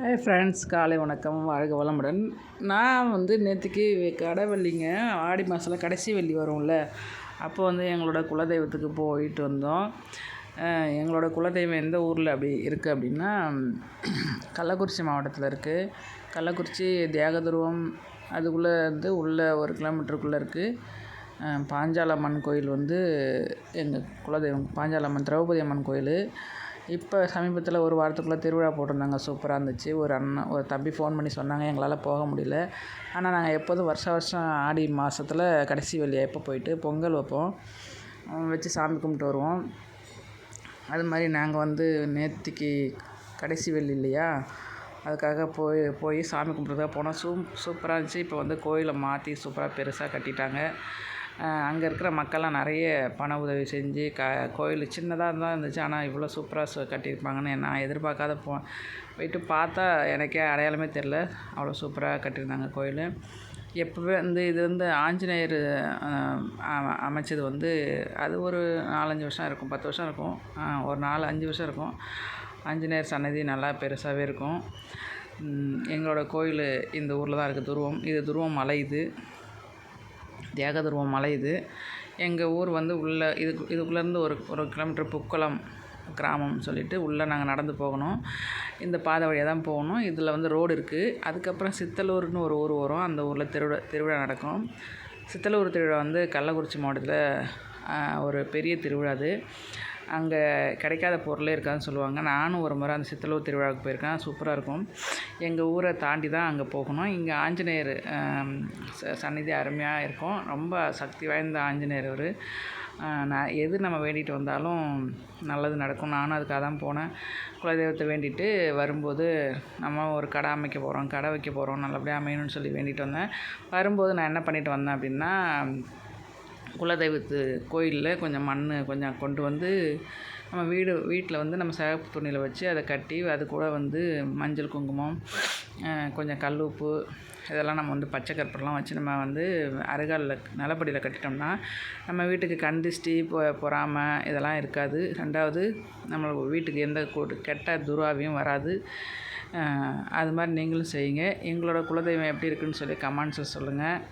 Hi friends காலை வணக்கம் வாழ்க வளமுடன். நான் வந்து நேற்றுக்கு கடை வெள்ளிங்க ஆடி மாதத்தில் கடைசி வெள்ளி வரும்ல. அப்போ வந்து எங்களோட குலதெய்வத்துக்கு போயிட்டு வந்தோம். எங்களோட குலதெய்வம் எந்த ஊரில் அப்படி இருக்குது அப்படின்னா கள்ளக்குறிச்சி மாவட்டத்தில் இருக்குது கள்ளக்குறிச்சி தியாகதுருவம் அதுக்குள்ளே வந்து உள்ள ஒரு கிலோமீட்டருக்குள்ளே இருக்குது பாஞ்சாலம்மன் கோயில் வந்து எங்கள் குலதெய்வம் பாஞ்சாலம்மன் திரௌபதி அம்மன் கோயில். இப்போ சமீபத்தில் ஒரு வாரத்துக்குள்ளே திருவிழா போட்டிருந்தாங்க. சூப்பராக இருந்துச்சு. ஒரு அண்ணன் ஒரு தம்பி ஃபோன் பண்ணி சொன்னாங்க. எங்களால் போக முடியல. ஆனால் நாங்கள் எப்போதும் வருஷம் வருஷம் ஆடி மாதத்தில் கடைசி வெள்ளி எப்போ போயிட்டு பொங்கல் வைப்போம். வச்சு சாமி கும்பிட்டு வருவோம். அது மாதிரி நாங்கள் வந்து நேற்றுக்கு கடைசி வெள்ளி இல்லையா? அதுக்காக போய் போய் சாமி கும்பிட்றதுக்காக போனோம். சூ சூப்பராக இருந்துச்சு. இப்போ வந்து கோயிலை மாற்றி சூப்பராக பெருசாக கட்டிட்டாங்க. அங்கே இருக்கிற மக்கள்லாம் நிறைய பண உதவி செஞ்சு க கோயில் சின்னதாக தான் இருந்துச்சு. ஆனால் இவ்வளோ சூப்பராக சு கட்டியிருப்பாங்கன்னு நான் எதிர்பார்க்காத போ போயிட்டு பார்த்தா எனக்கே அடையாளமே தெரில அவ்வளோ சூப்பராக கட்டியிருந்தாங்க கோயில். எப்போவே வந்து இது வந்து ஆஞ்சநேயர் அமைச்சது வந்து அது ஒரு நாலஞ்சு வருஷம் இருக்கும் பத்து வருஷம் இருக்கும். ஒரு நாலு அஞ்சு வருஷம் இருக்கும். ஆஞ்சநேயர் சன்னதி நல்லா பெருசாகவே இருக்கும். எங்களோடய எங்களோட கோயில் இந்த ஊரில் தான் இருக்குது துருவம். இது துருவம் மலை இது. தேகதுருவம் மலை இது. எங்கள் ஊர் வந்து உள்ளே இதுக்கு இதுக்குள்ளேருந்து ஒரு ஒரு கிலோமீட்டர் புக்குளம் கிராமம்னு சொல்லிட்டு உள்ளே நாங்கள் நடந்து போகணும். இந்த பாதை வழியாக தான் போகணும். இதில் வந்து ரோடு இருக்குது அதுக்கப்புறம் சித்தலூர்னு ஒரு ஊர் வரும். அந்த ஊரில் திருவிழா திருவிழா நடக்கும். சித்தலூர் திருவிழா வந்து கள்ளக்குறிச்சி மாவட்டத்தில் ஒரு பெரிய திருவிழா அது. அங்கே கிடைக்காத பொருளே இருக்காதுன்னு சொல்லுவாங்க. நானும் ஒரு முறை அந்த சித்தலூர் திருவிழாவுக்கு போயிருக்கேன். சூப்பராக இருக்கும். எங்கள் ஊரை தாண்டி தான் அங்கே போகணும். இங்கே ஆஞ்சநேயர் ச- சந்நிதி அருமையாக இருக்கும். ரொம்ப சக்தி வாய்ந்த ஆஞ்சநேயர் அவர். நான் எது நம்ம வேண்டிட்டு வந்தாலும் நல்லது நடக்கும். நானும் அதுக்காக தான் போனேன். குலதெய்வத்தை வேண்டிட்டு வரும்போது நம்ம ஒரு கடை அமைக்க போகிறோம் கடை வைக்க போகிறோம் நல்லபடியாக அமையணும்னு சொல்லி வேண்டிட்டு வந்தேன். வரும்போது நான் என்ன பண்ணிட்டு வந்தேன் அப்படின்னா குலதெய்வத்து கோயிலில் கொஞ்சம் மண் கொஞ்சம் கொண்டு வந்து நம்ம வீடு வீட்டில் வந்து நம்ம சிகப்பு துணியில் வச்சு அதை கட்டி அது கூட வந்து மஞ்சள் குங்குமம் கொஞ்சம் கல் உப்பு இதெல்லாம் நம்ம வந்து பச்சை கற்பூரம்லாம் வச்சு நம்ம வந்து அருகாலில் நிலப்படியில் கட்டிட்டோம்னா நம்ம வீட்டுக்கு கண் திஷ்டி பொ பொறாமை இதெல்லாம் இருக்காது. ரெண்டாவது நம்ம வீட்டுக்கு எந்த கூ- கெட்ட துருவாவையும் வராது. அது மாதிரி நீங்களும் செய்யுங்க. எங்களோட குலதெய்வம் எப்படி இருக்குன்னு சொல்லி கமெண்ட்ஸில் சொல்லுங்கள்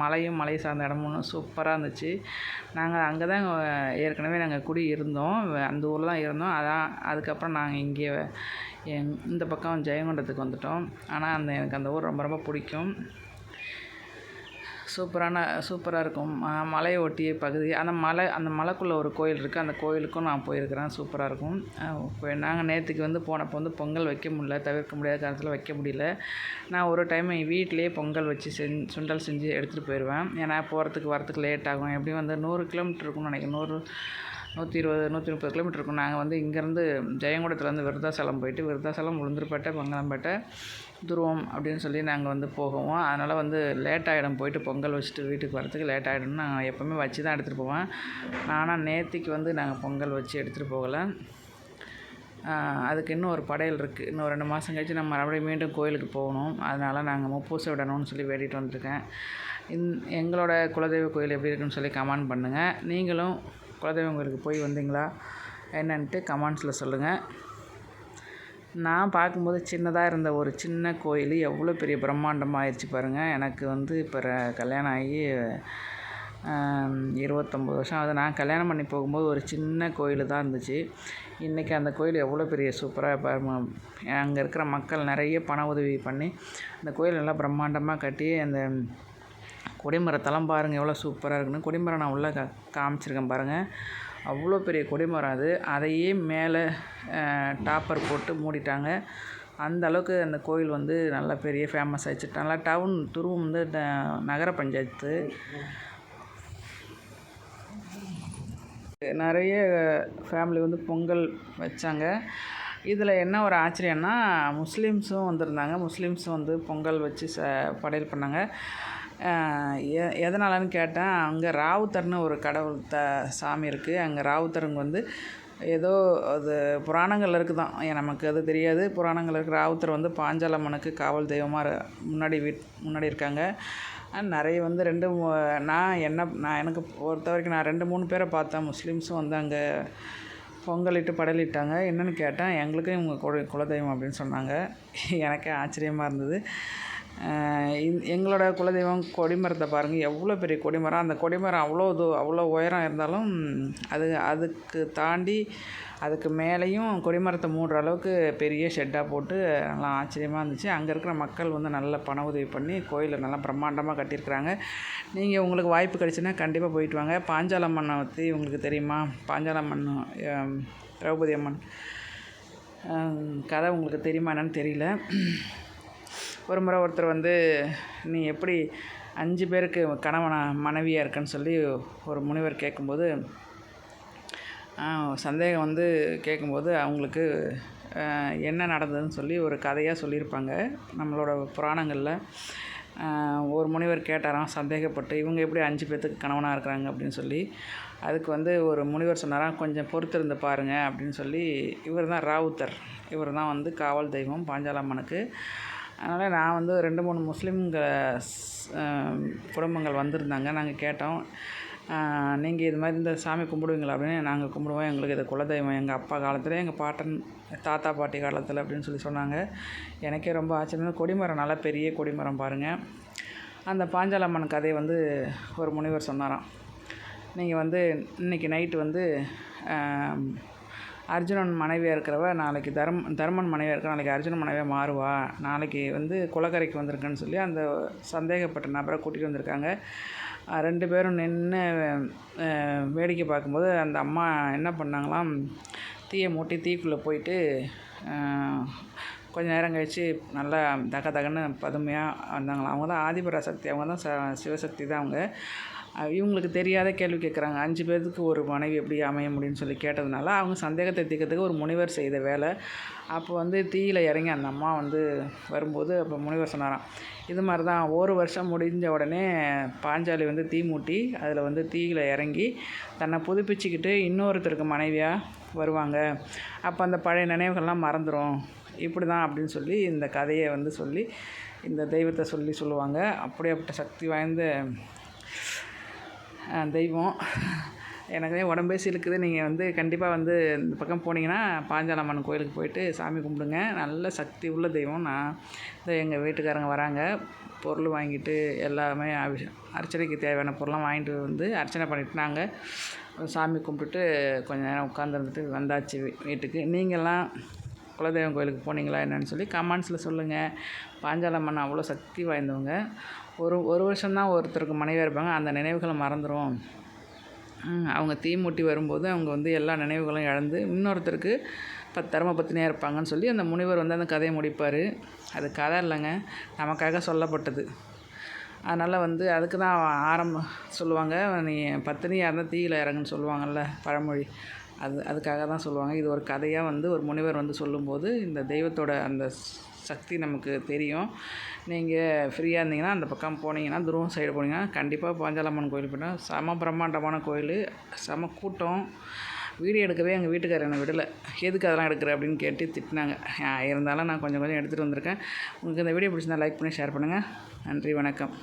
மலையும் மலை சார்ந்த இடமும் சூப்பராக இருந்துச்சு. நாங்கள் அங்கே தான் ஏற்கனவே நாங்கள் குடி இருந்தோம். அந்த ஊரில் தான் இருந்தோம். அதான் அதுக்கப்புறம் நாங்கள் இங்கே எங் இந்த பக்கம் ஜெயங்கொண்டத்துக்கு வந்துட்டோம். ஆனால் அந்த எனக்கு அந்த ஊர் ரொம்ப ரொம்ப பிடிக்கும். சூப்பரான சூப்பராக இருக்கும். மலையை ஒட்டிய பகுதி. அந்த மலை அந்த மலைக்குள்ளே ஒரு கோயில் இருக்குது அந்த கோயிலுக்கும் நான் போயிருக்கிறேன். சூப்பராக இருக்கும். இப்போ நாங்கள் நேற்றுக்கு வந்து போனப்போ வந்து பொங்கல் வைக்க முடியல. தவிர்க்க முடியாத காலத்தில் வைக்க முடியல. நான் ஒரு டைம் வீட்டிலேயே பொங்கல் வச்சு செஞ் சுண்டல் செஞ்சு எடுத்துகிட்டு போயிடுவேன் ஏன்னா போகிறதுக்கு வரத்துக்கு லேட் ஆகும். எப்படியும் வந்து நூறு கிலோமீட்டர் இருக்கும்னு நினைக்கிறேன். நூறு நூற்றி இருபது நூற்றி முப்பது கிலோமீட்டர் இருக்கும். நாங்கள் வந்து இங்கேருந்து ஜெயங்கொண்டத்துலேருந்து விருத்தாசலம் போயிட்டு விருத்தாசலம் உளுந்தூர்பேட்டை பங்களாம்பேட்டை துருவம் அப்படின்னு சொல்லி நாங்கள் வந்து போவோம் அதனால் வந்து லேட் ஆகிடும் போயிட்டு பொங்கல் வச்சுட்டு வீட்டுக்கு வரத்துக்கு லேட் ஆகிடும்னு நாங்கள் எப்போவுமே வச்சு தான் எடுத்துகிட்டு போவேன். ஆனால் நேத்திக்கு வந்து நாங்கள் பொங்கல் வச்சு எடுத்துகிட்டு போகலை. அதுக்கு இன்னும் ஒரு படையல் இருக்குது இன்னும் ரெண்டு மாதம் கழிச்சு நம்ம மறுபடியும் மீண்டும் கோயிலுக்கு போகணும். அதனால் நாங்கள் முப்பூசை விடணும்னு சொல்லி வேண்டிட்டு வந்திருக்கேன். இந் எங்களோட குலதெய்வ கோயில் எப்படி இருக்குன்னு சொல்லி கமெண்ட் பண்ணுங்கள் நீங்களும் குலதெய்வம் கோயிலுக்கு போய் வந்தீங்களா? என்னன்ட்டு கமெண்ட்ஸில் சொல்லுங்கள் நான் பார்க்கும்போது சின்னதாக இருந்த ஒரு சின்ன கோயில் எவ்வளோ பெரிய பிரம்மாண்டமாக ஆயிடுச்சு பாருங்கள் எனக்கு வந்து இப்போ கல்யாணம் ஆகி இருபத்தொம்போது வருஷம் ஆகுது. நான் கல்யாணம் பண்ணி போகும்போது ஒரு சின்ன கோயில் தான் இருந்துச்சு. இன்றைக்கி அந்த கோயில் எவ்வளோ பெரிய சூப்பராக பாருங்க. அங்கே இருக்கிற மக்கள் நிறைய பண உதவி பண்ணி அந்த கோயில் நல்லா பிரம்மாண்டமாக கட்டி அந்த கொடிமரத்தெல்லாம் பாருங்கள் எவ்வளோ சூப்பராக இருக்குன்னு. கொடிமரம் நான் உள்ளே காமிச்சிருக்கேன் பாருங்கள் அவ்வளோ பெரிய கொடிமரம் அது. அதையே மேலே டாப்பர் போட்டு மூடிட்டாங்க. அந்த அளவுக்கு அந்த கோயில் வந்து நல்லா பெரிய ஃபேமஸ் ஆயிடுச்சு. நல்லா டவுன் துருவம் வந்து நகர பஞ்சாயத்து. நிறைய ஃபேமிலி வந்து பொங்கல் வச்சாங்க. இதில் என்ன ஒரு ஆச்சரியம்னா முஸ்லீம்ஸும் வந்திருந்தாங்க. முஸ்லீம்ஸும் வந்து பொங்கல் வச்சு ச படையல் பண்ணாங்க. எ எதனாலன்னு கேட்டேன் அங்கே ராவுத்தர்னு ஒரு கடவுள் த சாமி இருக்குது அங்கே ராவுத்தருங்க வந்து ஏதோ அது புராணங்கள் இருக்குதான். ஏன் நமக்கு அது தெரியாது. புராணங்கள் இருக்கிற ராவுத்தர் வந்து பாஞ்சாலம்மனுக்கு காவல் தெய்வமாக முன்னாடி வீட் முன்னாடி இருக்காங்க. நிறைய வந்து ரெண்டு நான் என்ன நான் எனக்கு பொறுத்த வரைக்கும் நான் ரெண்டு மூணு பேரை பார்த்தேன். முஸ்லீம்ஸும் வந்து அங்கே பொங்கலிட்டு படலிட்டாங்க என்னென்னு கேட்டேன் எங்களுக்கும் இவங்க குல குலதெய்வம் அப்படின்னு சொன்னாங்க. எனக்கே ஆச்சரியமாக இருந்தது. எங்களோட குலதெய்வம் கொடிமரத்தை பாருங்கள் எவ்வளோ பெரிய கொடிமரம். அந்த கொடிமரம் அவ்வளோ இது அவ்வளோ உயரம் இருந்தாலும் அது அதுக்கு தாண்டி அதுக்கு மேலேயும் கொடிமரத்தை மூடுற அளவுக்கு பெரிய ஷெட்டாக போட்டு நல்லா ஆச்சரியமாக இருந்துச்சு. அங்கே இருக்கிற மக்கள் வந்து நல்ல பண உதவி பண்ணி கோயிலை நல்லா பிரம்மாண்டமாக கட்டியிருக்குறாங்க. நீங்கள் உங்களுக்கு வாய்ப்பு கிடைச்சுன்னா கண்டிப்பாக போயிட்டு வாங்க. பாஞ்சாலம்மனை பற்றி உங்களுக்கு தெரியுமா? பாஞ்சாலம்மன் திரௌபதி அம்மன் கதை உங்களுக்கு தெரியுமா என்னன்னு தெரியல. ஒரு முறை ஒருத்தர் வந்து நீ எப்படி அஞ்சு பேருக்கு கணவனா மனைவியாக இருக்கேன்னு சொல்லி ஒரு முனிவர் கேட்கும்போது சந்தேகம் வந்து கேட்கும்போது அவங்களுக்கு என்ன நடந்ததுன்னு சொல்லி ஒரு கதையாக சொல்லியிருப்பாங்க. நம்மளோட புராணங்களில் ஒரு முனிவர் கேட்டாராம் சந்தேகப்பட்டு இவங்க எப்படி அஞ்சு பேர்த்துக்கு கணவனாக இருக்கிறாங்க? அப்படின்னு சொல்லி. அதுக்கு வந்து ஒரு முனிவர் சொன்னாராம் கொஞ்சம் பொறுத்திருந்து பாருங்கள் அப்படின்னு சொல்லி. இவர் தான் ராவுத்தர். இவர் தான் வந்து காவல் தெய்வம் பாஞ்சாலம்மனுக்கு. அதனால் நான் வந்து ரெண்டு மூணு முஸ்லீம்க குடும்பங்கள் வந்திருந்தாங்க. நாங்கள் கேட்டோம் நீங்கள் இது மாதிரி இந்த சாமி கும்பிடுவீங்களா அப்படின்னு நாங்கள் கும்பிடுவோம். எங்களுக்கு இது குலதெய்வம். எங்கள் அப்பா காலத்தில் எங்கள் பாட்டன் தாத்தா பாட்டி காலத்தில் அப்படின்னு சொல்லி சொன்னாங்க. எனக்கே ரொம்ப ஆச்சரியம் கொடிமரம் நல்லா பெரிய கொடிமரம் பாருங்கள் அந்த பாஞ்சாலம்மன் கதையை வந்து ஒரு முனிவர் சொன்னாராம். நீங்கள் வந்து இன்றைக்கி நைட்டு வந்து அர்ஜுனன் மனைவியாக இருக்கிறவ நாளைக்கு தர்ம தர்மன் மனைவியாக இருக்கிற நாளைக்கு அர்ஜுனன் மனைவியாக மாறுவா. நாளைக்கு வந்து குளக்கரைக்கு வந்திருக்குன்னு சொல்லி அந்த சந்தேகப்பட்ட நபரை கூட்டிகிட்டு வந்திருக்காங்க. ரெண்டு பேரும் நின்று வேடிக்கை பார்க்கும்போது அந்த அம்மா என்ன பண்ணாங்களாம் தீயை மூட்டி தீக்குள்ளே போயிட்டு கொஞ்சம் நேரம் கழித்து நல்லா தக தகன்னு பதுமையாக வந்தாங்களாம். அவங்க தான் ஆதிபராசக்தி அவங்க தான் ச சிவசக்தி தான் அவங்க. இவங்களுக்கு தெரியாத கேள்வி கேட்குறாங்க அஞ்சு பேர்த்துக்கு ஒரு மனைவி எப்படி அமைய முடியும்னு சொல்லி கேட்டதுனால அவங்க சந்தேகத்தை தீர்க்கறதுக்கு ஒரு முனிவர் செய்த வேலை. அப்போ வந்து தீயில் இறங்கி அந்த அம்மா வந்து வரும்போது அப்போ முனிவர் சொன்னாராம் இது மாதிரி தான் ஒரு வருஷம் முடிஞ்ச உடனே பாஞ்சாலி வந்து தீ மூட்டி அதில் வந்து தீயில் இறங்கி தன்னை புதுப்பிச்சுக்கிட்டு இன்னொருத்தருக்கு மனைவியாக வருவாங்க. அப்போ அந்த பழைய நினைவுகள்லாம் மறந்துடும் இப்படி தான் அப்படின்னு சொல்லி இந்த கதையை வந்து சொல்லி இந்த தெய்வத்தை சொல்லி சொல்லுவாங்க. அப்படியேப்பட்ட சக்தி வாய்ந்த தெய்வம். எனக்கு உடம்பே சிலுக்குது. நீங்கள் வந்து கண்டிப்பாக வந்து இந்த பக்கம் போனீங்கன்னா பாஞ்சாலம்மன் கோயிலுக்கு போயிட்டு சாமி கும்பிடுங்க. நல்ல சக்தி உள்ள தெய்வம். நான் இந்த எங்கள் வீட்டுக்காரங்க வராங்க. பொருள் வாங்கிட்டு எல்லாமே அபி அர்ச்சனைக்கு தேவையான பொருளாம் வாங்கிட்டு வந்து அர்ச்சனை பண்ணிட்டு நாங்கள் சாமி கும்பிட்டுட்டு கொஞ்சம் நேரம் உட்காந்துருந்துட்டு வந்தாச்சு வீட்டுக்கு. நீங்கள்லாம் குலதெய்வம் கோயிலுக்கு போனீங்களா என்னென்னு சொல்லி கமெண்ட்ஸில் சொல்லுங்கள் பாஞ்சாலம்மன் அவ்வளோ சக்தி வாய்ந்தவங்க. ஒரு ஒரு வருஷம்தான் ஒருத்தருக்கு மனைவியாக இருப்பாங்க. அந்த நினைவுகளை மறந்துடும் அவங்க தீ மூட்டி வரும்போது அவங்க வந்து எல்லா நினைவுகளும் இழந்து இன்னொருத்தருக்கு பத் தர்ம பத்தினியாக இருப்பாங்கன்னு சொல்லி அந்த முனிவர் வந்து அந்த கதையை முடிப்பார். அது கதை இல்லைங்க. நமக்காக சொல்லப்பட்டது. அதனால் வந்து அதுக்கு தான் ஆரம்பம் சொல்லுவாங்க. நீ பத்தினியாக இருந்தால் தீயில் இறங்குன்னு சொல்லுவாங்கள்ல பழமொழி. அது அதுக்காக தான் சொல்லுவாங்க. இது ஒரு கதையாக வந்து ஒரு முனிவர் வந்து சொல்லும்போது இந்த தெய்வத்தோட அந்த சக்தி நமக்கு தெரியும். நீங்கள் ஃப்ரீயாக இருந்தீங்கன்னா அந்த பக்கம் போனீங்கன்னா துருவம் சைடு போனீங்கன்னா கண்டிப்பாக பாஞ்சாலம்மன் கோயில் போய்ட்டால் செம பிரம்மாண்டமான கோயில். செம கூட்டம். வீடியோ எடுக்கவே எங்கள் வீட்டுக்காரர் என்னை விடலை. எதுக்கு அதெல்லாம் எடுக்கிற அப்படின்னு கேட்டு திட்டினாங்க. இருந்தாலும் நான் கொஞ்சம் கொஞ்சம் எடுத்துகிட்டு வந்திருக்கேன். உங்களுக்கு இந்த வீடியோ பிடிச்சிருந்தா லைக் பண்ணி ஷேர் பண்ணுங்கள் நன்றி வணக்கம்.